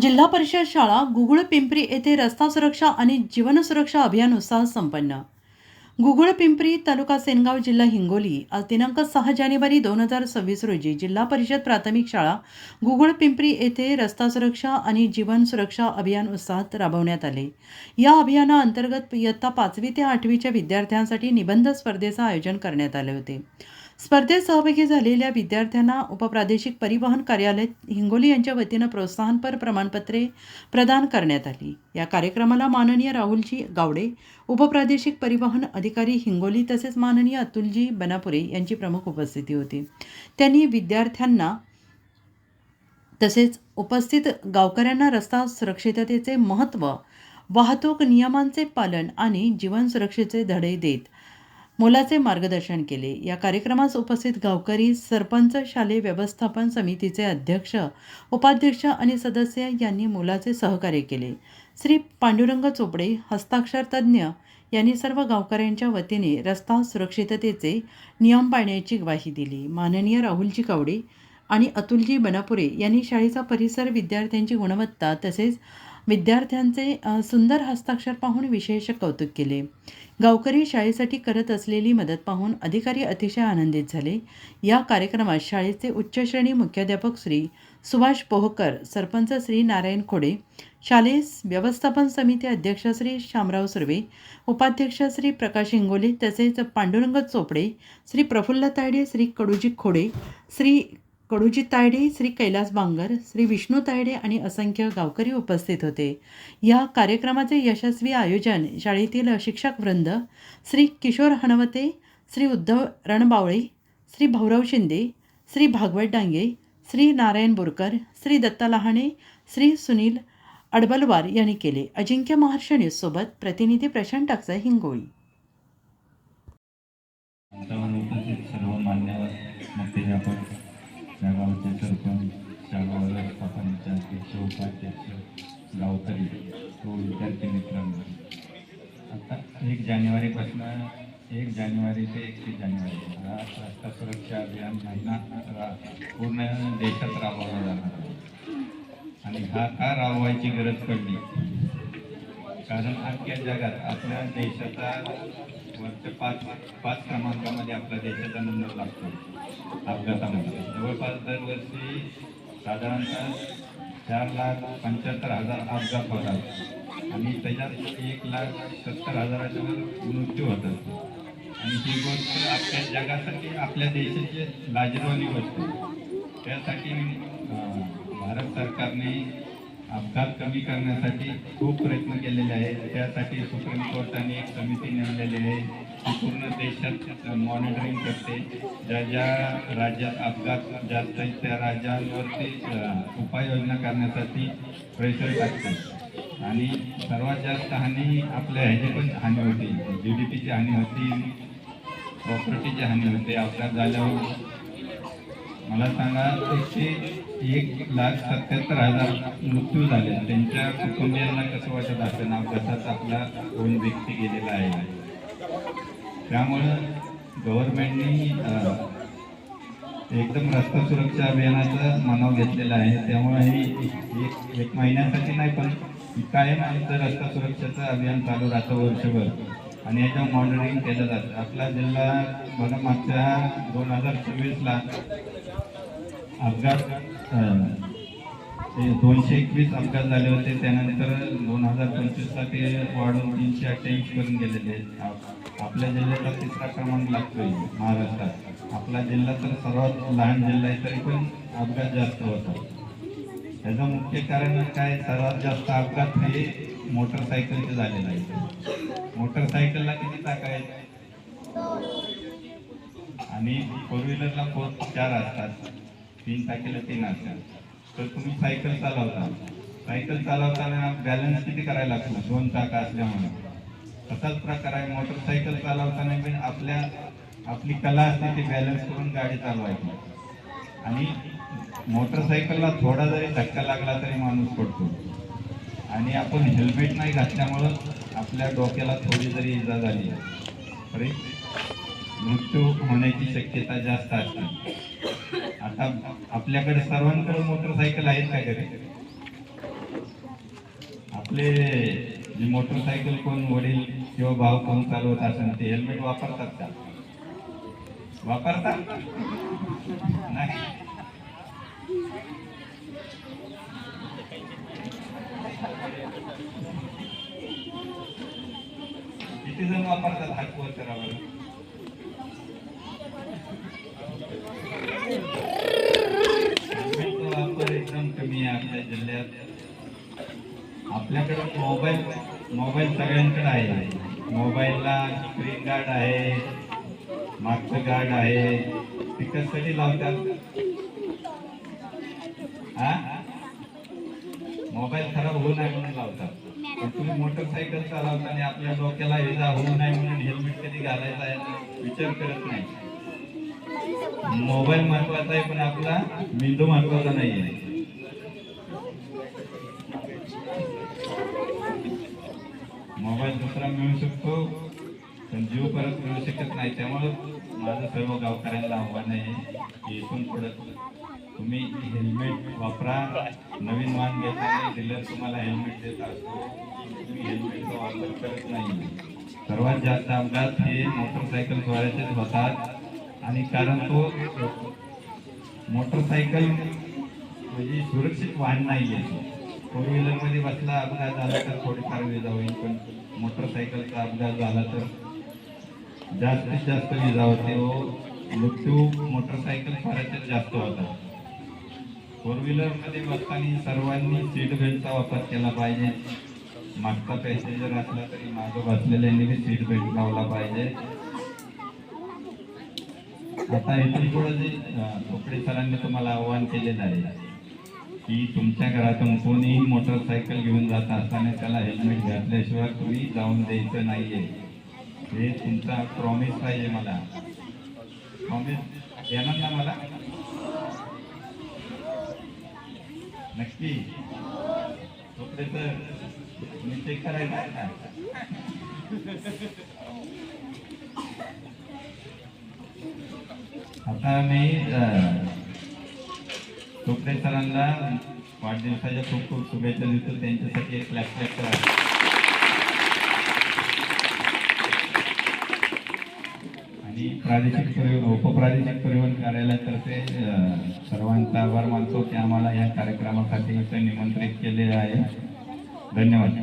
जिल्हा परिषद शाळा गुगुळ पिंपरी येथे रस्ता सुरक्षा आणि जीवन सुरक्षा अभियान उत्साह संपन्न. गुगुळ पिंपरी तालुका सेनगाव जिल्हा हिंगोली आज दिनांक सहा जानेवारी दोन हजार सव्वीस रोजी जिल्हा परिषद प्राथमिक शाळा गुगुळ पिंपरी येथे रस्ता सुरक्षा आणि जीवन सुरक्षा अभियान उत्साहात राबवण्यात आले. या अभियानाअंतर्गत इयत्ता पाचवी ते आठवीच्या विद्यार्थ्यांसाठी निबंध स्पर्धेचं आयोजन करण्यात आले होते. स्पर्धेत सहभागी झालेल्या विद्यार्थ्यांना उपप्रादेशिक परिवहन कार्यालय हिंगोली यांच्या वतीनं प्रोत्साहनपर प्रमाणपत्रे प्रदान करण्यात आली. या कार्यक्रमाला माननीय राहुलजी गावडे उपप्रादेशिक परिवहन अधिकारी हिंगोली तसेच माननीय अतुलजी बनापुरे यांची प्रमुख उपस्थिती होती. त्यांनी विद्यार्थ्यांना तसेच उपस्थित गावकऱ्यांना रस्ता सुरक्षिततेचे महत्त्व वाहतूक नियमांचे पालन आणि जीवन सुरक्षेचे धडे देत मोलाचे मार्गदर्शन केले. या कार्यक्रमास उपस्थित गावकरी सरपंच शालेय व्यवस्थापन समितीचे अध्यक्ष उपाध्यक्ष आणि सदस्य यांनी मोलाचे सहकार्य केले. श्री पांडुरंग चोपडे हस्ताक्षर तज्ज्ञ यांनी सर्व गावकऱ्यांच्या वतीने रस्ता सुरक्षिततेचे नियम पाळण्याची ग्वाही दिली. माननीय राहुलजी कावडे आणि अतुलजी बनापुरे यांनी शाळेचा परिसर विद्यार्थ्यांची गुणवत्ता तसेच विद्यार्थ्यांचे सुंदर हस्ताक्षर पाहून विशेष कौतुक केले. गावकरी शाळेसाठी करत असलेली मदत पाहून अधिकारी अतिशय आनंदित झाले. या कार्यक्रमात शाळेचे उच्च श्रेणी मुख्याध्यापक श्री सुभाष पोहकर सरपंच श्री नारायण खोडे शालेय व्यवस्थापन समिती अध्यक्ष श्री शामराव सुर्वे उपाध्यक्ष श्री प्रकाश इंगोले तसेच पांडुरंग चोपडे श्री प्रफुल्ल तायडे श्री कडूजी खोडे श्री कडूजी तायडे श्री कैलास बांगर श्री विष्णू तायडे आणि असंख्य गावकरी उपस्थित होते. या कार्यक्रमाचे यशस्वी आयोजन शाळेतील शिक्षक वृंद श्री किशोर हणवते श्री उद्धव रणबावळे श्री भाऊराव शिंदे श्री भागवत डांगे श्री नारायण बोरकर श्री दत्ता लहाणे श्री सुनील अडबलवार यांनी केले. अजिंक्य महाराष्ट्र न्यूजसोबत प्रतिनिधी प्रशांत टाकसा हिंगोळी. सर्व मान्यवर त्या गावचे सरपंच त्या गाव व्यवस्थापनाचे अध्यक्ष उपाध्यक्ष गावकरी व विद्यार्थी मित्रांनो आता एक जानेवारीपासून एक जानेवारी ते एकतीस जानेवारी हा रस्ता सुरक्षा अभियान महिना पूर्ण देशात राबवला जाणार आहे आणि हा का राबवायची गरज पडली कारण अख्ख्या जगात आपल्या देशाचा वरच्या पाच पाच क्रमांकामध्ये आपल्या देशाचा नंबर लागतो अपघातामध्ये. जवळपास दरवर्षी साधारणतः चार लाख पंच्याहत्तर हजार अपघात होतात आणि त्याच्यात एक लाख सत्तर हजाराच्या वर मृत्यू होतात आणि ही गोष्ट आपल्या जगासाठी आपल्या देशाची लाजरवाणी गोष्ट त्यासाठी भारत सरकारने अपघात कमी करण्यासाठी खूप प्रयत्न केलेले आहेत. त्यासाठी सुप्रीम कोर्टाने एक समिती नेमलेली आहे. पूर्ण देशात मॉनिटरिंग करते. ज्या ज्या राज्यात अपघात जास्त आहेत त्या राज्यांवरती उपाययोजना करण्यासाठी प्रेशर टाकतात. आणि सर्वात जास्त हानी आपल्या ह्याची पण हानी होती. जी डी पीची हानी होती प्रॉपर्टीची हानी होते अपघात झाल्यावर. मला सांगा एकशे एक लाख सत्याहत्तर हजार मृत्यू झाले. त्यांच्या कुटुंबियांना कसं वाटत असेल अपघातात आपला दोन व्यक्ती गेलेला आहे? त्यामुळं गव्हर्मेंटनी एकदम रस्ता सुरक्षा अभियानाचा मानव घेतलेला आहे. त्यामुळे हे एक एक महिन्यासाठी नाही पण कायम आमचं रस्ता सुरक्षेचं अभियान चालू राहतं वर्षभर. आणि याच्या मॉनिटरिंग केलं जातं. आपला जिल्हा बघा मागच्या दोन हजार चोवीसला अपघात दोनशे एकवीस अपघात झाले होते. त्यानंतर दोन हजार पंचवीसला ते वाढून तीनशे अठ्ठ्याऐंशी पर्यंत गेलेले आहेत. आपल्या जिल्ह्याचा तिसरा क्रमांक लागतोय महाराष्ट्रात. आपला जिल्हा तर सर्वात लहान जिल्हा आहे तरी पण अपघात जास्त होतात. त्याचं मुख्य कारण काय? सर्वात जास्त अपघात हे मोटरसायकलचे झालेले आहेत. मोटरसायकलला किती चाक आहेत? आणि फोर व्हीलरला फोर चार असतात. तीन टाकीला तीन असतात. तर तुम्ही सायकल चालवता. सायकल चालवताना बॅलन्स किती करायला लागतो? दोन चाक असल्यामुळे. तसाच प्रकार आहे मोटरसायकल चालवताना पण आपल्या आपली कला असते ती बॅलन्स करून गाडी चालवायची. आणि मोटरसायकलला थोडा जरी धक्का लागला तरी माणूस पडतो. आणि आपण हेल्मेट नाही घातल्यामुळं आपल्या डोक्याला थोडी जरी इजा झाली तरी मृत्यू होण्याची शक्यता जास्त असते. आता आपल्याकडे सर्वांकडे मोटरसायकल आहेत का घरी? आपले जे मोटरसायकल कोण वडील किंवा भाव कोण चालवत असेल ते हेल्मेट वापरतात का? वापरतात? नाही. किती जण वापरतात हात वर करा बरं हेल्मेटचा वापर एकदम कमी आपल्या जिल्ह्यात आपल्याकडं मोबाईल मोबाईल सगळ्यांकडे आहे. मोबाईलला स्क्रीन गार्ड आहे मागचं गार्ड आहे ते कशासाठी लावतात. हा? मोबाईल खराब होऊ नये म्हणून लावतात. तुम्ही मोटरसायकल चालवताना आपल्या डोक्याला इजा होऊ नये म्हणून हेल्मेट कधी घालायचा आहे विचार करत नाही. मोबाईल महत्त्वाचा आहे पण आपला मेंदू महत्त्वाचा नाही आहे मोबाईल मिळू शकतो. पण जीव परत मिळू शकत नाही. त्यामुळं माझं सर्व गावकऱ्यांना आव्हान आहे की इथून पुढे तुम्ही हेल्मेट वापरा. नवीन वाहन घेताना डीलर तुम्हाला हेल्मेट देत असतो. तुम्ही हेल्मेटचा वापर करत नाही. सर्वात जास्त अपघात हे मोटरसायकलद्वारेचेच होतात. आणि कारण तो मोटरसायकल म्हणजे सुरक्षित वाहन नाही आहे फोर व्हीलरमध्ये बसला अपघात झाला तर थोडीफार विजा होईल पण मोटरसायकलचा अपघात झाला तर जास्तीत जास्त विजा होते. व मृत्यू मोटरसायकल फारच जास्त होता. फोर व्हीलरमध्ये बसताना सर्वांनी सीट बेल्टचा वापर केला पाहिजे. मागचा पॅसेंजर असला तरी मागं बसलेल्यांनी बी सीट बेल्ट लावला पाहिजे. आता इथून पुढे जे सरांनी तुम्हाला आव्हान केलेलं आहे की तुमच्या घरातून कोणीही मोटरसायकल घेऊन जात असताना त्याला हेल्मेट घातल्याशिवाय तुम्ही जाऊन द्यायचं आहे हे तुमचा प्रॉमिस पाहिजे मला. प्रॉमिस येणार ना मला? नक्की. खोपडे तर तुम्ही चेक करायचं का? आता मी टोपरे सरांना वाढदिवसाच्या खूप खूप शुभेच्छा देतो. त्यांच्यासाठी एक क्लॅप क्लॅप करा. आणि प्रादेशिक परिवहन उपप्रादेशिक परिवहन कार्यालयातर्फे सर्वांचा आभार मानतो की आम्हाला या कार्यक्रमासाठी इथं निमंत्रित केले आहे. धन्यवाद.